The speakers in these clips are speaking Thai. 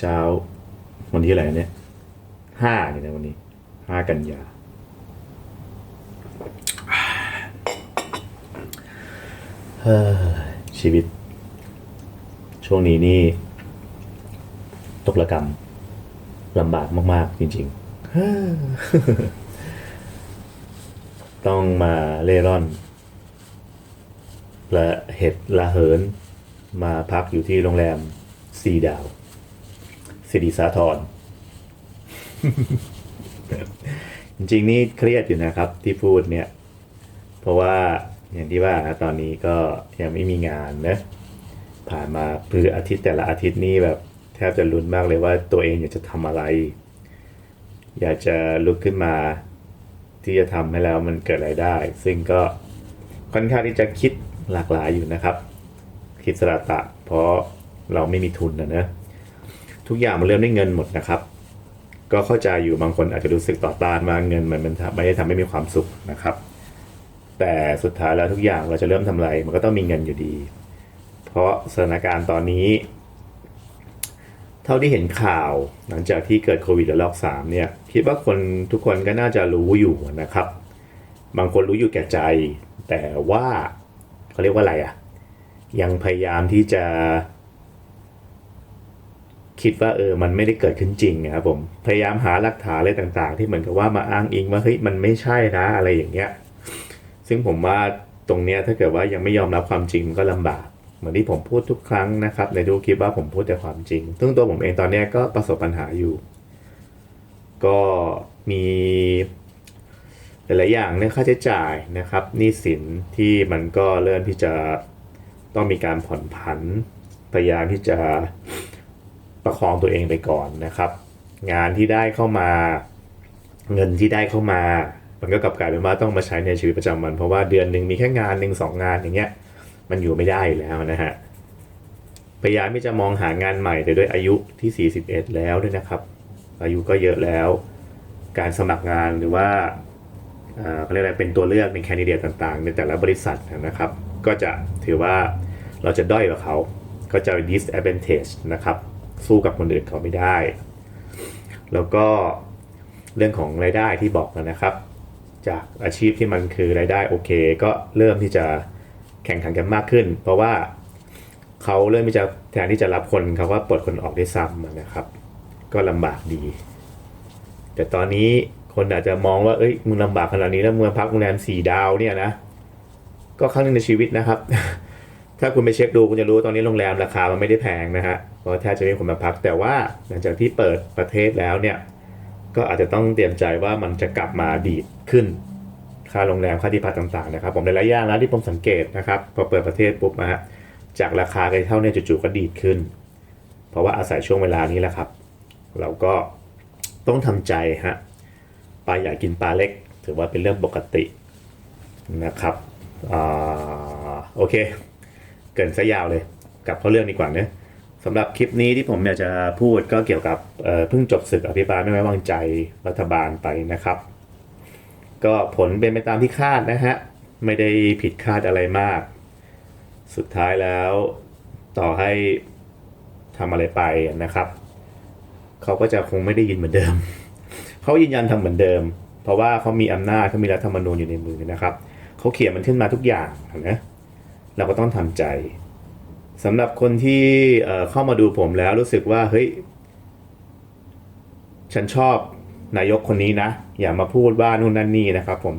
เช้า วันที่อะไรเนี่ยห้าเนี่ยนะวันนี้ห้ากันยาเฮ้ยชีวิต ช่วงนี้นี่ ตกระกรรมลำบากมาก ๆ จริง ๆ ต้องมาเล่ร่อน และเห็ดละเหิน มาพักอยู่ที่โรงแรมสีดาว สิริสาธรจริงๆนี่เครียดอยู่นะครับที่พูดเนี่ย เพราะว่าอย่างที่ว่าตอนนี้ก็ยังไม่มีงานนะผ่านมาคืออาทิตย์แต่ละอาทิตย์นี่แบบแทบจะลุ้นมากเลยว่าตัวเองอยากจะทำอะไร อยากจะลุกขึ้นมา ที่จะทำให้แล้วมันเกิดรายได้ ซึ่งก็ค่อนข้างที่จะคิดหลากหลายอยู่นะครับ คิดสระตะ เพราะเราไม่มีทุนนะเนอะ ทุกอย่างมันเริ่มด้วยเงินหมดนะครับ ก็เข้าใจอยู่บางคนอาจจะรู้สึกต่อต้านว่าเงินมันมันไม่ได้ทำให้มีความสุขนะครับ แต่สุดท้ายแล้วทุกอย่างเราจะเริ่มทำอะไรมันก็ต้องมีเงินอยู่ดี เพราะสถานการณ์ตอนนี้ เท่าที่เห็นข่าวหลังจากที่เกิดโควิดระลอกสามเนี่ยคิดว่าคนทุกคนก็น่าจะรู้อยู่นะครับ บางคนรู้อยู่แก่ใจ แต่ว่าเขาเรียกว่าอะไรอะ่ะยังพยายามที่จะ คิดว่าเออมันไม่ได้เกิดขึ้นจริงนะครับผมพยายามหาหลักฐานอะไรต่างๆ ที่เหมือนกับว่ามาอ้างอิงว่าเฮ้ยมันไม่ใช่นะอะไรอย่างเงี้ยซึ่งผมว่าตรงเนี้ยถ้าเกิดว่ายังไม่ยอมรับความจริงมันก็ลำบาก เหมือนที่ผมพูดทุกครั้งนะครับ ในทุกคลิปว่าผมพูดแต่ความจริงซึ่งตัวผมเองตอนเนี้ยก็ประสบปัญหาอยู่ ก็มีหลายๆอย่างเนี่ยค่าใช้จ่ายนะครับหนี้สินที่มันก็เริ่มที่จะต้องมีการผ่อนผันพยายามที่จะ ประคองตัวเองไปก่อนนะครับ งานที่ได้เข้ามา เงินที่ได้เข้ามา มันก็กลับกลายเป็นว่าต้องมาใช้ในชีวิตประจำวัน เพราะว่าเดือนหนึ่งมีแค่งานหนึ่งสองงานอย่างเงี้ยมันอยู่ไม่ได้แล้วนะฮะพยายามที่จะมองหางานใหม่แต่ด้วยอายุที่ 41 แล้วด้วยนะครับ อายุก็เยอะแล้ว การสมัครงานหรือว่าเอ่อเขาเรียกอะไรเป็นตัวเลือกในแคนดิเดตต่างๆ ในแต่ละบริษัทนะครับ ก็จะถือว่าเราจะด้อยกว่าเขา ก็จะ disadvantage นะครับ สู้กับคนอื่นเขาไม่ได้ แล้วก็เรื่องของรายได้ที่บอกแล้วนะครับ จากอาชีพที่มันคือรายได้โอเค ก็เริ่มที่จะแข่งขันกันมากขึ้น เพราะว่าเขาเริ่มที่จะแทนที่จะรับคนเขาก็ปลดคนออกได้ซ้ำนะครับ ก็ลำบากดี แต่ตอนนี้คนอาจจะมองว่าเอ้ยมึงลำบากขนาดนี้แล้วมึงพักโรงแรมสี่ดาวเนี่ยนะก็ครั้งหนึ่งในชีวิตนะครับ ถ้าคุณไปเช็คดูคุณจะรู้ว่าตอนนี้โรงแรมราคามันไม่ได้แพงนะฮะเพราะแทบจะไม่มีคนมาพัก แต่ว่าหลังจากที่เปิดประเทศแล้วเนี่ยก็อาจจะต้องเตรียมใจว่ามันจะกลับมาดีดขึ้น ค่าโรงแรมค่าที่พักต่างๆนะครับผมในระยะนะที่ผมสังเกตนะครับพอเปิดประเทศปุ๊บนะฮะจากราคาเคยเท่าเนี่ยจู่ๆก็ดีดขึ้น เพราะว่าอาศัยช่วงเวลานี้แหละครับ เราก็ต้องทำใจฮะปลาใหญ่กินปลาเล็ก ถือว่าเป็นเรื่องปกตินะครับอโอเค เกินซะยาวเลยกลับเข้าเรื่องดีกว่าเนะสำหรับคลิปนี้ที่ผมอยากจะพูดก็เกี่ยวกับเอ่อเพิ่งจบศึกอภิปรายไม่ไว้วางใจรัฐบาลไปนะครับ ก็ผลเป็นไปตามที่คาดนะฮะไม่ได้ผิดคาดอะไรมาก สุดท้ายแล้วต่อให้ทำอะไรไปนะครับ เขาก็จะคงไม่ได้ยินเหมือนเดิม เขายืนยันทำเหมือนเดิม เพราะว่าเขามีอำนาจเขามีรัฐธรรมนูญอยู่ในมือนะครับ เขาเขียนมันขึ้นมาทุกอย่างนะ เราก็ต้องทำใจสำหรับคนที่เอ่อเข้ามาดูผมแล้วรู้สึกว่าเฮ้ยฉันชอบนายกคนนี้นะ อย่ามาพูดว่านู่นนั่นนี่นะครับ ผม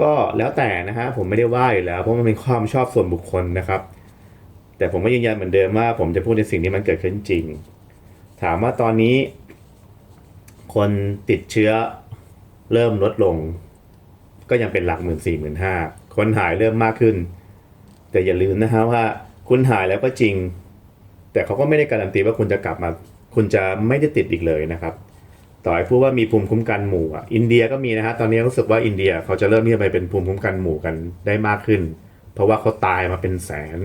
ก็แล้วแต่นะฮะผมไม่ได้ว่าอยู่แล้ว เพราะมันเป็นความชอบส่วนบุคคลนะครับ แต่ผมก็ยืนยันเหมือนเดิมว่า ผมจะพูดในสิ่งที่มันเกิดขึ้นจริง ถามว่าตอนนี้ คนติดเชื้อเริ่มลดลง ก็ยังเป็นหลักหมื่นสี่หมื่นห้าคนหายเริ่มมากขึ้น แต่อย่าลืมนะฮะว่าคุณหายแล้วก็จริง แต่เขาก็ไม่ได้การันตีว่าคุณจะกลับมา คุณจะไม่ได้ติดอีกเลยนะครับ ต่อให้พูดว่ามีภูมิคุ้มกันหมู่อะอินเดียก็มีนะฮะตอนนี้รู้สึกว่าอินเดียเขาจะเริ่มที่จะไปเป็นภูมิคุ้มกันหมู่กันได้มากขึ้น เพราะว่าเขาตายมาเป็นแสน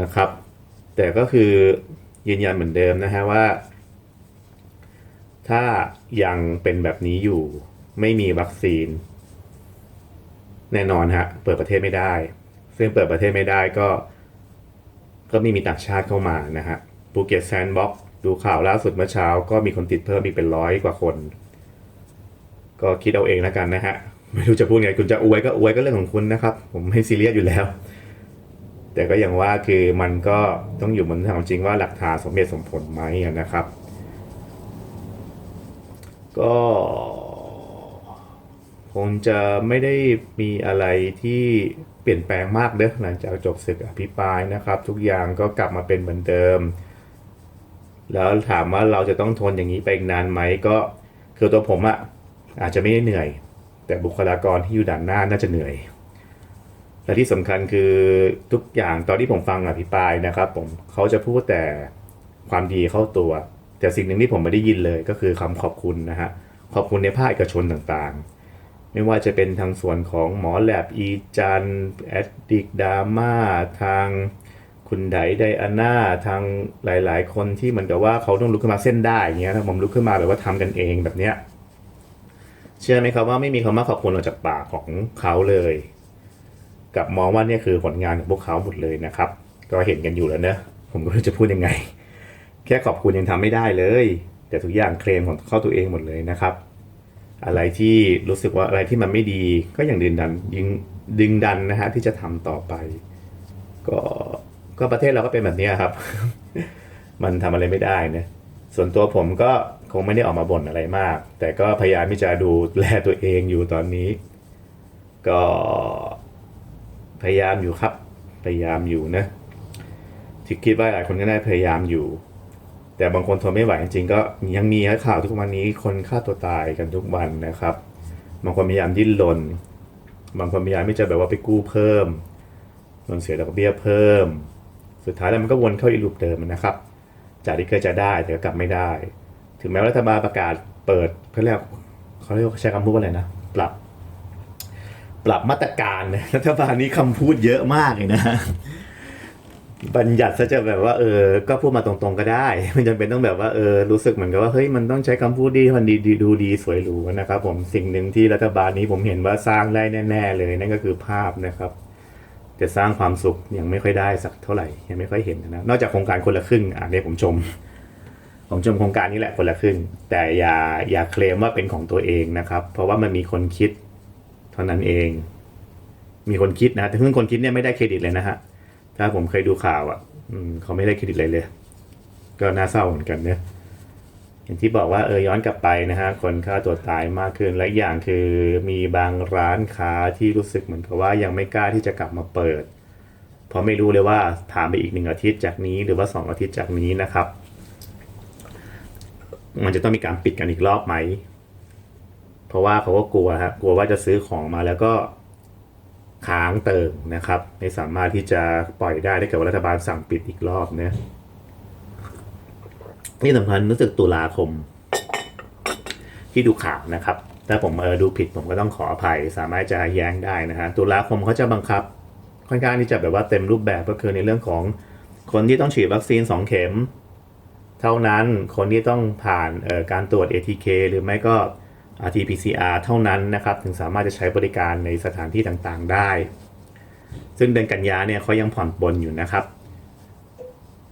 นะครับ แต่ก็คือยืนยันเหมือนเดิมนะฮะว่า ถ้ายังเป็นแบบนี้อยู่ไม่มีวัคซีน แน่นอนฮะเปิดประเทศไม่ได้ ซึ่งเปิดประเทศไม่ได้ก็ ก็ไม่มีต่างชาติเข้ามานะฮะภูเก็ตแซนด์บ็อกดูข่าวล่าสุดเมื่อเช้า ก็มีคนติดเพิ่มอีกเป็นร้อยกว่าคน ก็คิดเอาเองแล้วกันนะฮะ ไม่รู้จะพูดไงคุณจะอวยก็อวยก็เรื่องของคุณนะครับ ผมไม่ซีเรียสอยู่แล้ว แต่ก็อย่างว่าคือมันก็ต้องอยู่บนทางจริงว่าหลักฐานสมเหตุสมผลไหมนะครับ ก็ คงจะไม่ได้มีอะไรที่เปลี่ยนแปลงมากเด้อหลังจากจบศึกอภิปรายนะครับ ทุกอย่างก็กลับมาเป็นเหมือนเดิม แล้วถามว่าเราจะต้องทนอย่างนี้ไปอีกนานไหมก็คือตัวผมอะอาจจะไม่ได้เหนื่อย แต่บุคลากรที่อยู่ด่านหน้าน่าจะเหนื่อยและที่สำคัญคือทุกอย่างตอนที่ผมฟังอภิปรายนะครับ ผมเขาจะพูดแต่ความดีเข้าตัว แต่สิ่งหนึ่งที่ผมไม่ได้ยินเลยก็คือคำขอบคุณนะฮะขอบคุณในภาคเอกชนต่างๆ ไม่ว่าจะเป็นทางส่วนของหมอแลบอีจันแอดดิกดาม่าทางคุณไดไดอาน่าทางหลาย ๆ คนที่เหมือนกับว่าเขาต้องลุกขึ้นมาเส้นได้อย่างเงี้ยถ้าผมลุกขึ้นมาแบบว่าทำกันเองแบบเนี้ยเชื่อไหมครับว่าไม่มีคำว่าขอบคุณออกจากปากของเขาเลยกับมองว่าเนี่ยคือผลงานของพวกเขาหมดเลยนะครับ ก็เห็นกันอยู่แล้วเนอะผมก็รู้จะพูดยังไง แค่ขอบคุณยังทำไม่ได้เลย แต่ทุกอย่างเคลมของเข้าตัวเองหมดเลยนะครับ อะไรที่รู้สึกว่าอะไรที่มันไม่ดีก็อย่างดึงดันยิงดึงดันนะฮะที่จะทำต่อไป ก็ก็ประเทศเราก็เป็นแบบนี้ครับ มันทำอะไรไม่ได้นะส่วนตัวผมก็คงไม่ได้ออกมาบ่นอะไรมาก แต่ก็พยายามที่จะดูแลตัวเองอยู่ตอนนี้ ก็พยายามอยู่ครับ พยายามอยู่นะที่คิดว่าหลายคนก็ได้พยายามอยู่ แต่บางคนทนไม่ไหวจริงๆก็ยังมีข่าวทุกวันนี้คนฆ่าตัวตายกันทุกวันนะครับ บางคนพยายามดิ้นรนบางคนพยายามที่จะแบบว่าไปกู้เพิ่มเงินเสียดอกเบี้ยเพิ่ม สุดท้ายแล้วมันก็วนเข้าอีลูปเดิมนะครับ จากที่เคยจะได้แต่ก็กลับไม่ได้ ถึงแม้รัฐบาลประกาศเปิดเขาเรียกเขาเรียกใช้คำพูดว่าอะไรนะปรับ ปรับมาตรการนะรัฐบาลนี้คำพูดเยอะมากเลยนะ บัญญัติซะจะแบบว่าเออ ก็พูดมาตรงๆก็ได้ไม่จำเป็นต้องแบบว่าเออรู้สึกเหมือนกับว่าเฮ้ยมันต้องใช้คำพูดดีมันดีดูดีสวยหรูนะครับ ผมสิ่งหนึ่งที่รัฐบาลนี้ผมเห็นว่าสร้างได้แน่ๆเลยนั่นก็คือภาพนะครับจะสร้างความสุขยังไม่ค่อยได้สักเท่าไหร่ยังไม่ค่อยเห็นนะนอกจากโครงการคนละครึ่งอะเนี่ผมชม ผมชมโครงการนี้แหละคนละครึ่ง แต่อย่าอย่าเคลมว่าเป็นของตัวเองนะครับ เพราะว่ามันมีคนคิดเท่านั้นเอง มีคนคิดนะแต่ซึ่งคนคิดเนี่ยไม่ได้เครดิตเลยนะฮะ ถ้าผมเคยดูข่าวอะเขาไม่ได้เครดิตเลยเลย ก็น่าเศร้าเหมือนกันเนี่ยอย่างที่บอกว่าเออย้อนกลับไปนะฮะคนฆ่าตัวตายมากขึ้นและอีกอย่างคือมีบางร้านค้าที่รู้สึกเหมือนกับว่ายังไม่กล้าที่จะกลับมาเปิด เพราะไม่รู้เลยว่าถามไปอีกหนึ่งอาทิตย์จากนี้หรือว่าสองอาทิตย์จากนี้นะครับ มันจะต้องมีการปิดกันอีกรอบไหม เพราะว่าเขาก็กลัวฮะกลัวว่าจะซื้อของมาแล้วก็ ค้างเติมนะครับ ไม่สามารถที่จะปล่อยได้ถ้าเกิดว่ารัฐบาลสั่งปิดอีกรอบเนี่ยนี่สำคัญรู้สึกตุลาคม ที่ดูข่าวนะครับ ถ้าผมเออดูผิดผมก็ต้องขออภัย สามารถจะแย้งได้นะฮะตุลาคมเขาจะบังคับ ค่อนข้างที่จะแบบว่าเต็มรูปแบบก็คือในเรื่องของคนที่ต้องฉีดวัคซีน 2 เข็ม เท่านั้นคนที่ต้องผ่านเอ่อการตรวจ ATK หรือไม่ก็ RT-PCR เท่านั้นนะครับ ถึงสามารถจะใช้บริการในสถานที่ต่างๆได้ ซึ่งเดือนกันยาเนี่ยเขายังผ่อนปลนอยู่นะครับ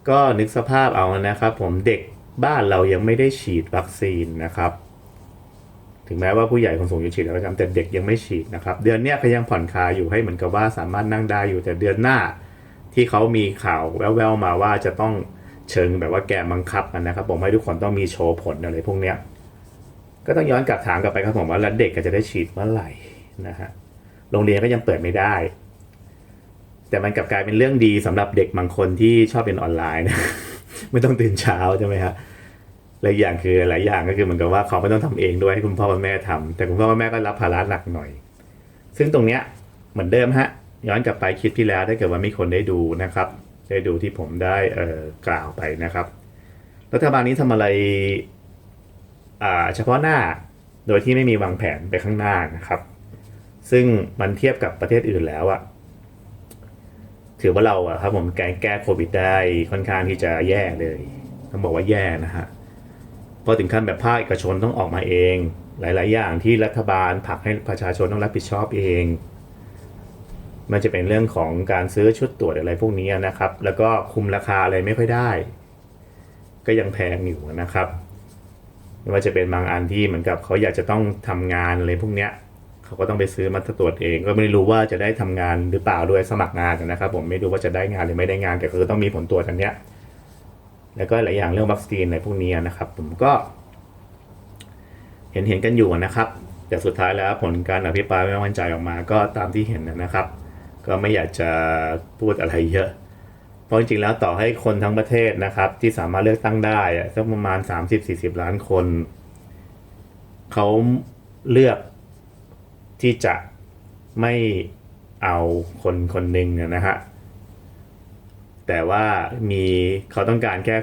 ก็นึกสภาพเอานะครับผมเด็กบ้านเรายังไม่ได้ฉีดวัคซีนนะครับ ถึงแม้ว่าผู้ใหญ่คนสูงอายุฉีดแล้วก็ตามแต่เด็กยังไม่ฉีดนะครับ เดือนเนี้ยเขายังผ่อนคลายอยู่ให้เหมือนกับว่าสามารถนั่งได้อยู่แต่เดือนหน้า ที่เขามีข่าวแว่วๆมาว่าจะต้องเชิงแบบว่าแกมบังคับนนะครับผมให้ทุกคนต้องมีโชว์ผลอะไรพวกเนี้ย ก็ต้องย้อนกลับถามกลับไปครับผมว่าแล้วเด็กก็จะได้ฉีดเมื่อไหร่นะฮะโรงเรียนก็ยังเปิดไม่ได้ แต่มันกลับกลายเป็นเรื่องดีสำหรับเด็กบางคนที่ชอบเรียนออนไลน์นะไม่ต้องตื่นเช้าใช่ไหมฮะและอีกอย่างคือหลายอย่างก็คือเหมือนกับว่าเขาไม่ต้องทำเองด้วยให้คุณพ่อคุณแม่ทำแต่คุณพ่อคุณแม่ก็รับภาระหนักหน่อย ซึ่งตรงเนี้ยเหมือนเดิมฮะย้อนกลับไปคลิปที่แล้วถ้าเกิดว่ามีคนได้ดูนะครับ ได้ดูที่ผมได้เอ่อกล่าวไปนะครับ รัฐบาลนี้ทำอะไร เฉพาะหน้าโดยที่ไม่มีวางแผนไปข้างหน้านะครับ ซึ่งมันเทียบกับประเทศอื่นแล้วอะถือว่าเราอะครับผมแก้แก้โควิดได้ค่อนข้างที่จะแย่เลยต้องบอกว่าแย่นะฮะเพราะถึงขั้นแบบภาคเอกชนต้องออกมาเอง หลาย ๆ อย่างที่รัฐบาลผลักให้ประชาชนต้องรับผิดชอบเองมันจะเป็นเรื่องของการซื้อชุดตรวจอะไรพวกนี้นะครับ แล้วก็คุมราคาอะไรไม่ค่อยได้ ก็ยังแพงอยู่นะครับ ไม่ว่าจะเป็นบางอันที่เหมือนกับเขาอยากจะต้องทำงานอะไรพวกเนี้ยเขาก็ต้องไปซื้อมาตรวจเอง ก็ไม่รู้ว่าจะได้ทำงานหรือเปล่าด้วยสมัครงานนะครับผมไม่รู้ว่าจะได้งานหรือไม่ได้งาน แต่คือต้องมีผลตรวจอันเนี้ยแล้วก็หลายอย่างเรื่องวัคซีนอะไรพวกนี้นะครับ ผมก็ เห็นเห็นกันอยู่นะครับ แต่สุดท้ายแล้วผลการอภิปรายไม่ไว้วางใจออกมา ก็ตามที่เห็นนะครับ ก็ไม่อยากจะพูดอะไรเยอะ เพราะจริงๆแล้วต่อให้คนทั้งประเทศนะครับ ที่สามารถเลือกตั้งได้สักประมาณ 30-40 ล้านคน เขาเลือกที่จะไม่เอาคนคนหนึ่งนะฮะ แต่ว่ามีเขาต้องการแค่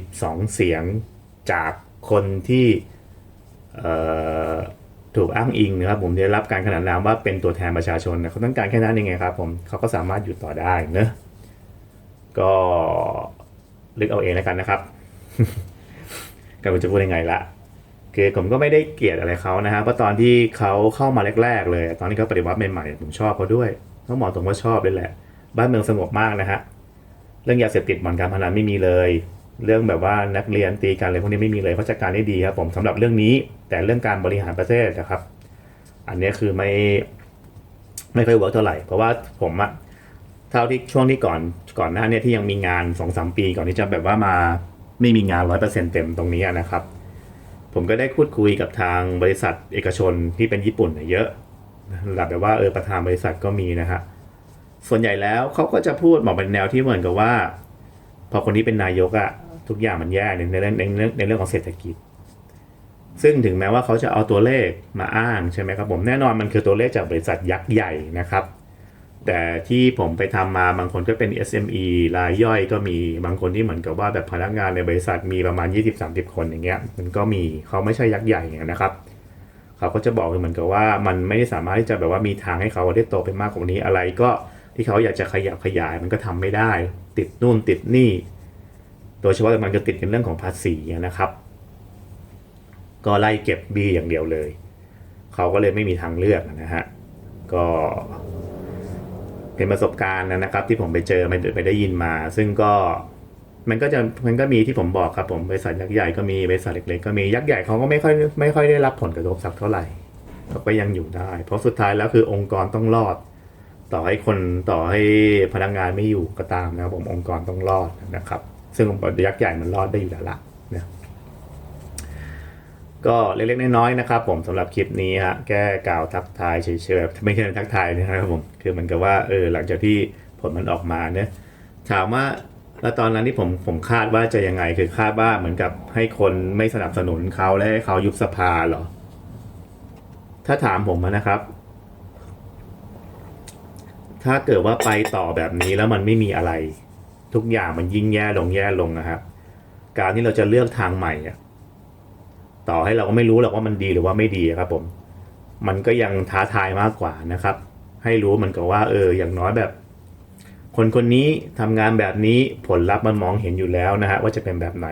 242 เสียงจากคนที่ถูกอ้างอิงนะครับผมได้รับการขนานนามว่าเป็นตัวแทนประชาชนนะเขาต้องการแค่นั้นเองไงครับผมเขาก็สามารถอยู่ต่อได้เนอะ ก็ลึกเอาเองแล้วกันนะครับก็ไม่รู้จะพูดยังไงละคือผมก็ไม่ได้เกลียดอะไรเขานะฮะเพราะตอนที่เขาเข้ามาแรก ๆ เลย ตอนที่เขาปฏิวัติใหม่ๆผมชอบเขาด้วยต้องบอกตรงว่าชอบเลยแหละ บ้านเมืองสงบมากนะฮะเรื่องยาเสพติดบ่อนการพนันไม่มีเลย เรื่องแบบว่านักเรียนตีกันอะไรพวกนี้ไม่มีเลยเขาจัดการได้ดีครับผมสำหรับเรื่องนี้ แต่เรื่องการบริหารประเทศนะครับ อันนี้คือไม่ไม่ค่อยเวิร์กเท่าไหร่เพราะว่าผมอะ เท่าที่ช่วงที่ก่อนก่อนหน้าเนี่ยที่ยังมีงานสองสามปีก่อนที่จะแบบว่ามาไม่มีงานร้อยเปอร์เซ็นเต็มตรงนี้นะครับ ผมก็ได้พูดคุยกับทางบริษัทเอกชนที่เป็นญี่ปุ่นเนี่ยเยอะระดับแบบว่าเออประธานบริษัทก็มีนะฮะส่วนใหญ่แล้วเขาก็จะพูดบอกเป็นแนวที่เหมือนกับว่า พอคนนี้เป็นนายกอะทุกอย่างมันแย่ในเรื่องในเรื่องในเรื่องของเศรษฐกิจ ซึ่งถึงแม้ว่าเขาจะเอาตัวเลขมาอ้างใช่ไหมครับผมแน่นอนมันคือตัวเลขจากบริษัทยักษ์ใหญ่นะครับ แต่ที่ผมไปทำมาบางคนก็เป็น SME รายย่อยก็มีบางคนที่เหมือนกับว่าแบบพนักงานในบริษัทมีประมาณ 20-30 คนอย่างเงี้ยมันก็มีเขาไม่ใช่ยักษ์ใหญ่เนี่ยนะครับ เขาก็จะบอกเหมือนกับว่ามันไม่ได้สามารถที่จะแบบว่ามีทางให้เขาได้โตไปมากกว่านี้อะไรก็ที่เขาอยากจะขยับขยายมันก็ทำไม่ได้ ติดนู่นติดนี่ โดยเฉพาะมันก็ติดในเรื่องของภาษีนะครับ ก็ไล่เก็บบีอย่างเดียวเลย เขาก็เลยไม่มีทางเลือกนะฮะก็ เป็นประสบการณ์นะครับ ที่ผมไปเจอไปไปได้ยินมา ซึ่งก็มันก็จะมันก็มีที่ผมบอกครับผมบริษัทยักษ์ใหญ่ก็มีบริษัทเล็กๆก็มียักษ์ใหญ่เขาก็ไม่ค่อยไม่ค่อยได้รับผลกระทบสักเท่าไหร่เขาก็ยังอยู่ได้ เพราะสุดท้ายแล้วคือองค์กรต้องรอด ต่อให้คนต่อให้พนักงานไม่อยู่ก็ตามนะครับผมองค์กรต้องรอดนะครับ ซึ่งยักษ์ใหญ่มันรอดได้อยู่แล้วละ ก็เล็กๆน้อยๆนะครับผมสำหรับคลิปนี้ฮะแก้กล่าวทักทายเฉยๆไม่ใช่ทักทายนะครับผมคือเหมือนกับว่าเออหลังจากที่ผลมันออกมาเนี่ยถามว่าแล้วตอนนั้นที่ผมผมคาดว่าจะยังไงคือคาดว่าเหมือนกับให้คนไม่สนับสนุนเขาและให้เขายุบสภาเหรอ ถ้าถามผมนะครับ ถ้าเกิดว่าไปต่อแบบนี้แล้วมันไม่มีอะไร ทุกอย่างมันยิ่งแย่ลงแย่ลงนะครับ การที่เราจะเลือกทางใหม่อะ ต่อให้เราก็ไม่รู้หรอกว่ามันดีหรือว่าไม่ดีครับผม มันก็ยังท้าทายมากกว่านะครับ ให้รู้เหมือนกับว่าเอออย่างน้อยแบบ คนคนนี้ทำงานแบบนี้ผลลัพธ์มันมองเห็นอยู่แล้วนะฮะว่าจะเป็นแบบไหน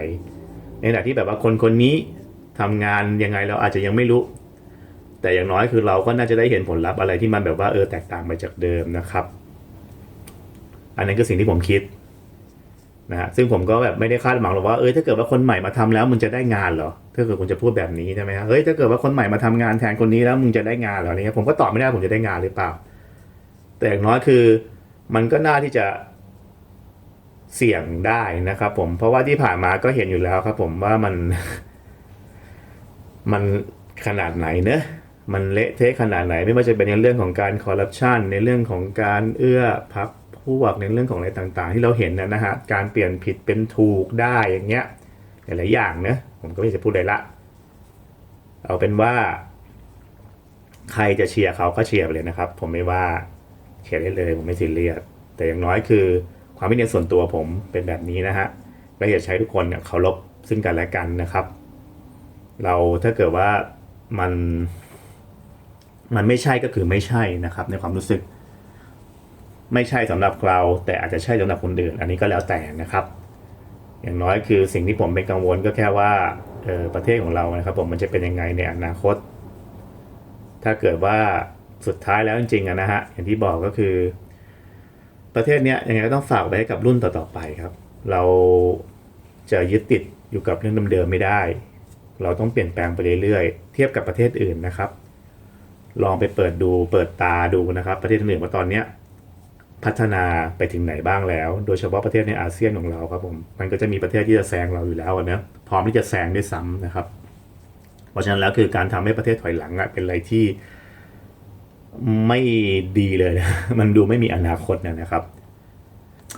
ในขณะที่แบบว่าคนคนนี้ทำงานยังไงเราอาจจะยังไม่รู้ แต่อย่างน้อยคือเราก็น่าจะได้เห็นผลลัพธ์อะไรที่มันแบบว่าเออแตกต่างไปจากเดิมนะครับ อันนั้นคือสิ่งที่ผมคิดนะฮะซึ่งผมก็แบบไม่ได้คาดหวังหรอกว่าเออถ้าเกิดว่าคนใหม่มาทำแล้วมึงจะได้งานเหรอ ถ้าเกิดคุณจะพูดแบบนี้ใช่ไหมฮะเฮ้ยถ้าเกิดว่าคนใหม่มาทำงานแทนคนนี้แล้วมึงจะได้งานเหรอเนี่ยผมก็ตอบไม่ได้ผมจะได้งานหรือเปล่า แต่อย่างน้อยคือ มันก็น่าที่จะเสี่ยงได้นะครับผมเพราะว่าที่ผ่านมาก็เห็นอยู่แล้วครับ ผมว่ามัน มันขนาดไหนเนอะมันเละเทะขนาดไหน ไม่ว่าจะเป็นในเรื่องของการคอร์รัปชันในเรื่องของการเอื้อพักพวกในเรื่องของอะไรต่างๆ ที่เราเห็นนะนะฮะการเปลี่ยนผิดเป็นถูกได้อย่างเงี้ย หลายๆอย่างเนะผมก็ไม่จะพูดเลยละ เอาเป็นว่า ใครจะเชียร์เขาก็เชียร์ไปเลยนะครับ ผมไม่ว่าเชียร์ได้เลยผมไม่ซีเรียสแต่อย่างน้อยคือ ความคิดเห็นส่วนตัวผมเป็นแบบนี้นะฮะก็อยากใช้ทุกคนเนี่ยเคารพซึ่งกันและกันนะครับ เราถ้าเกิดว่ามันมันไม่ใช่ก็คือไม่ใช่นะครับ ในความรู้สึก ไม่ใช่สำหรับเรา แต่อาจจะใช่สำหรับคนอื่น อันนี้ก็แล้วแต่นะครับ อย่างน้อยคือสิ่งที่ผมเป็นกังวลก็แค่ว่าออประเทศของเรานะครับผมมันจะเป็นยังไงในอนาคต ถ้าเกิดว่าสุดท้ายแล้วจริงๆนะฮะอย่างที่บอกก็คือ ประเทศเนี้ยยังไงก็ต้องฝากไว้ให้กับรุ่นต่อๆไปครับ เราจะยึดติดอยู่กับเรื่องเดิมๆไม่ได้ เราต้องเปลี่ยนแปลงไปเรื่อยๆ เทียบกับประเทศอื่นนะครับ ลองไปเปิดดูเปิดตาดูนะครับ ประเทศอื่นว่าตอนเนี้ย พัฒนาไปถึงไหนบ้างแล้ว โดยเฉพาะประเทศในอาเซียนของเราครับผมมันก็จะมีประเทศที่จะแซงเราอยู่แล้วนะพร้อมที่จะแซงด้วยซ้ำนะครับ เพราะฉะนั้นแล้วคือการทำให้ประเทศถอยหลังอะเป็นอะไรที่ไม่ดีเลยนะมันดูไม่มีอนาคตนะครับ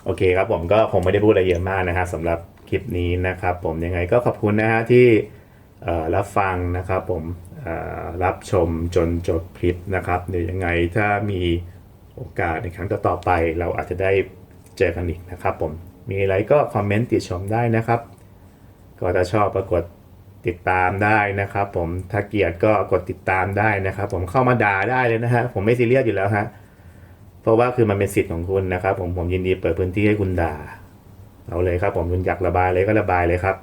โอเคครับผมก็คงไม่ได้พูดอะไรเยอะมากนะฮะสำหรับคลิปนี้นะครับ ผมยังไงก็ขอบคุณนะฮะที่รับฟังนะครับ ผมรับชมจนจบคลิปนะครับเดี๋ยวยังไงถ้ามี โอกาสในครั้งต่อๆไป เราอาจจะได้เจอกันอีกนะครับผมมีอะไรก็คอมเมนต์ติชมได้นะครับ ก็ถ้าชอบปรากฏติดตามได้นะครับ ผมถ้าเกลียดก็กดติดตามได้นะครับ ผมเข้ามาด่าได้เลยนะฮะผมไม่ซีเรียสอยู่แล้วฮะเพราะว่าคือมันเป็นสิทธิ์ของคุณนะครับ ผมผมยินดีเปิดพื้นที่ให้คุณด่าเอาเลยครับ ผมคุณอยากระบายเลยก็ระบายเลยครับ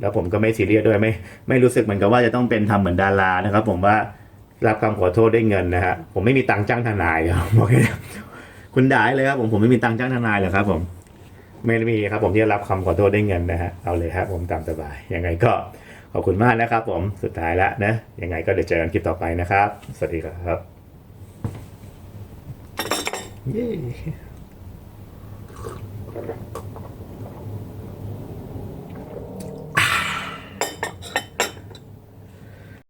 แล้วผมก็ไม่ซีเรียสด้วยไม่ไม่รู้สึกเหมือนกับว่าจะต้องเป็นทำเหมือนดารานะครับ ผมว่า รับคำขอโทษได้วยเงินนะฮะผมไม่มีตังค์จ้างทนายครับบอกแค่คุณด่าเลยครับผมผมไม่มีตังค์จ้างทนายหรอกครับ ผม ไม่มีครับ ผมที่จะรับคำขอโทษได้วยเงินนะฮะเอาเลยครับผมตามสบายยังไงก็ขอบคุณมากนะครับ ผมสุดท้ายแล้วนะยังไงก็เดี๋ยวเจอกันคลิปต่อไปนะครับ สวัสดีครับ Yay.